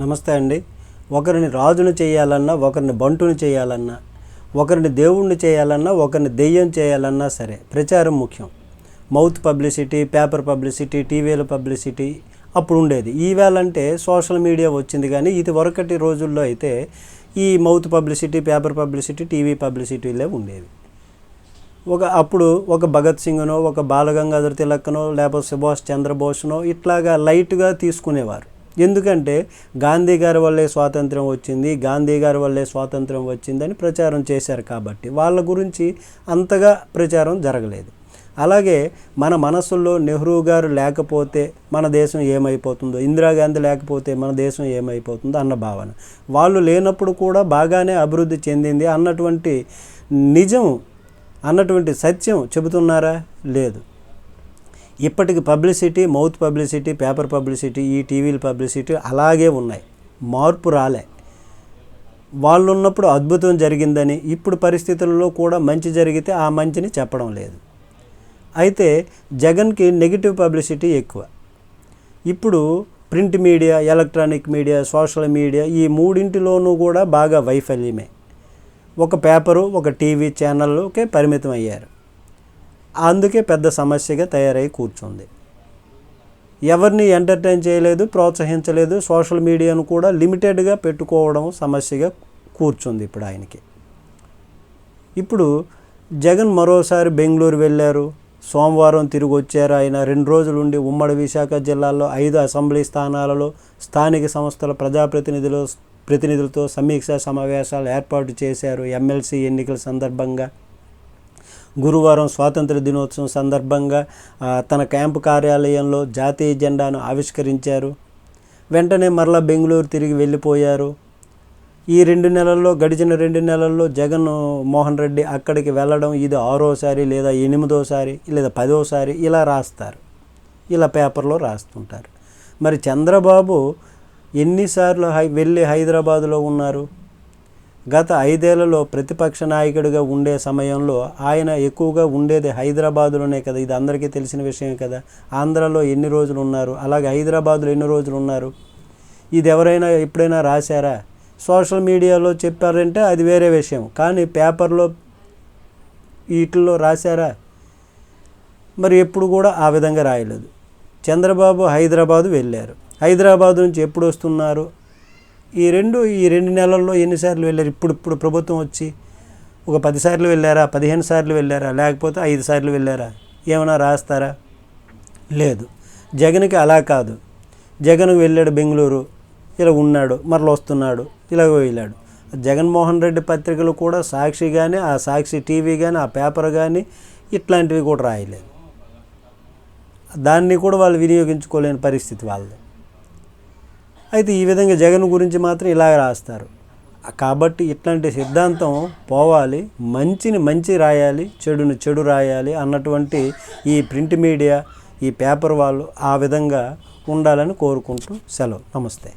నమస్తే అండి. ఒకరిని రాజును చేయాలన్నా ఒకరిని బంటును చేయాలన్నా ఒకరిని దేవుణ్ణి చేయాలన్నా ఒకరిని దెయ్యం చేయాలన్నా సరే ప్రచారం ముఖ్యం. మౌత్ పబ్లిసిటీ పేపర్ పబ్లిసిటీ టీవీల పబ్లిసిటీ అప్పుడు ఉండేది. ఈవేళ అంటే సోషల్ మీడియా వచ్చింది కానీ ఇది వరకటి రోజుల్లో అయితే ఈ mouth publicity paper publicity TV పబ్లిసిటీలే ఉండేవి. ఒక అప్పుడు ఒక భగత్ సింగ్నో ఒక బాలగంగాధర తిలక్నో లేకపోతే సుభాష్ చంద్రబోస్నో ఇట్లాగా లైట్గా తీసుకునేవారు. ఎందుకంటే గాంధీ గారి వల్లే స్వాతంత్రం వచ్చింది గాంధీ గారి వల్లే స్వాతంత్రం వచ్చిందని ప్రచారం చేశారు కాబట్టి వాళ్ళ గురించి అంతగా ప్రచారం జరగలేదు. అలాగే మన మనసుల్లో నెహ్రూ గారు లేకపోతే మన దేశం ఏమైపోతుందో ఇందిరాగాంధీ లేకపోతే మన దేశం ఏమైపోతుందో అన్న భావన. వాళ్ళు లేనప్పుడు కూడా బాగానే అభివృద్ధి చెందింది అన్నటువంటి నిజం అన్నటువంటి సత్యం చెబుతున్నారా? లేదు. ఇప్పటికి publicity mouth publicity paper publicity ఈ టీవీల పబ్లిసిటీ అలాగే ఉన్నాయి. మార్పు రాలే. వాళ్ళు ఉన్నప్పుడు అద్భుతం జరిగిందని ఇప్పుడు పరిస్థితుల్లో కూడా మంచి జరిగితే ఆ మంచిని చెప్పడం లేదు. అయితే జగన్కి నెగిటివ్ పబ్లిసిటీ ఎక్కువ. ఇప్పుడు print media electronic media social media ఈ మూడింటిలోనూ కూడా బాగా వైఫల్యమే. ఒక పేపరు ఒక టీవీ ఛానల్కే పరిమితం అయ్యారు. అందుకే పెద్ద సమస్యగా తయారై కూర్చుంది. ఎవరిని ఎంటర్టైన్ చేయలేదు ప్రోత్సహించలేదు సోషల్ మీడియాను కూడా లిమిటెడ్గా పెట్టుకోవడం సమస్యగా కూర్చుంది ఇప్పుడు ఆయనకి. ఇప్పుడు జగన్ మరోసారి బెంగళూరు వెళ్ళారు. సోమవారం తిరిగి వచ్చారు ఆయన. రెండు రోజులు ఉండి ఉమ్మడి విశాఖ జిల్లాలో ఐదు అసెంబ్లీ స్థానాలలో స్థానిక సంస్థల ప్రజాప్రతినిధులు ప్రతినిధులతో సమీక్షా సమావేశాలు ఏర్పాటు చేశారు ఎమ్మెల్సీ ఎన్నికల సందర్భంగా. గురువారం స్వాతంత్ర దినోత్సవం సందర్భంగా తన క్యాంపు కార్యాలయంలో జాతీయ జెండాను ఆవిష్కరించారు. వెంటనే మరలా బెంగళూరు తిరిగి వెళ్ళిపోయారు. ఈ రెండు నెలల్లో గడిచిన రెండు నెలల్లో జగన్ మోహన్ రెడ్డి అక్కడికి వెళ్ళడం ఇది ఆరోసారి లేదా ఎనిమిదోసారి లేదా పదోసారి ఇలా రాస్తారు. ఇలా పేపర్లో రాస్తుంటారు. మరి చంద్రబాబు ఎన్నిసార్లు హై వెళ్ళి హైదరాబాదులో ఉన్నారు? గత ఐదేళ్ళలో ప్రతిపక్ష నాయకుడిగా ఉండే సమయంలో ఆయన ఎక్కువగా ఉండేది హైదరాబాదులోనే కదా. ఇది అందరికీ తెలిసిన విషయమే కదా. ఆంధ్రాలో ఎన్ని రోజులు ఉన్నారు? అలాగే హైదరాబాదులో ఎన్ని రోజులు ఉన్నారు? ఇది ఎవరైనా ఎప్పుడైనా రాశారా? సోషల్ మీడియాలో చెప్పారంటే అది వేరే విషయం. కానీ పేపర్లో వీటిల్లో రాశారా? మరి ఎప్పుడు కూడా ఆ విధంగా రాయలేదు. చంద్రబాబు హైదరాబాదు వెళ్ళారు. హైదరాబాద్ నుంచి ఎప్పుడు వస్తున్నారు? ఈ రెండు ఈ రెండు నెలల్లో ఎన్నిసార్లు వెళ్ళారు? ఇప్పుడు ఇప్పుడు ప్రభుత్వం వచ్చి ఒక పదిసార్లు వెళ్ళారా? పదిహేను సార్లు వెళ్ళారా? లేకపోతే ఐదు సార్లు వెళ్ళారా? ఏమైనా రాస్తారా? లేదు. జగన్కి అలా కాదు. జగన్ వెళ్ళాడు బెంగళూరు ఇలా ఉన్నాడు మరలా వస్తున్నాడు ఇలాగ వెళ్ళాడు. జగన్మోహన్ రెడ్డి పత్రికలు కూడా సాక్షి కానీ ఆ సాక్షి టీవీ కానీ ఆ పేపర్ కానీ ఇట్లాంటివి కూడా రాయలేదు. దాన్ని కూడా వాళ్ళు వినియోగించుకోలేని పరిస్థితి వాళ్ళది. అయితే ఈ విధంగా జగన్ గురించి మాత్రం ఇలాగ రాస్తారు. కాబట్టి ఇట్లాంటి సిద్ధాంతం పోవాలి మంచిని మంచి రాయాలి చెడుని చెడు రాయాలి అన్నటువంటి ఈ ప్రింట్ మీడియా ఈ పేపర్ వాళ్ళు ఆ విధంగా ఉండాలని కోరుకుంటూ సెలవు. నమస్తే.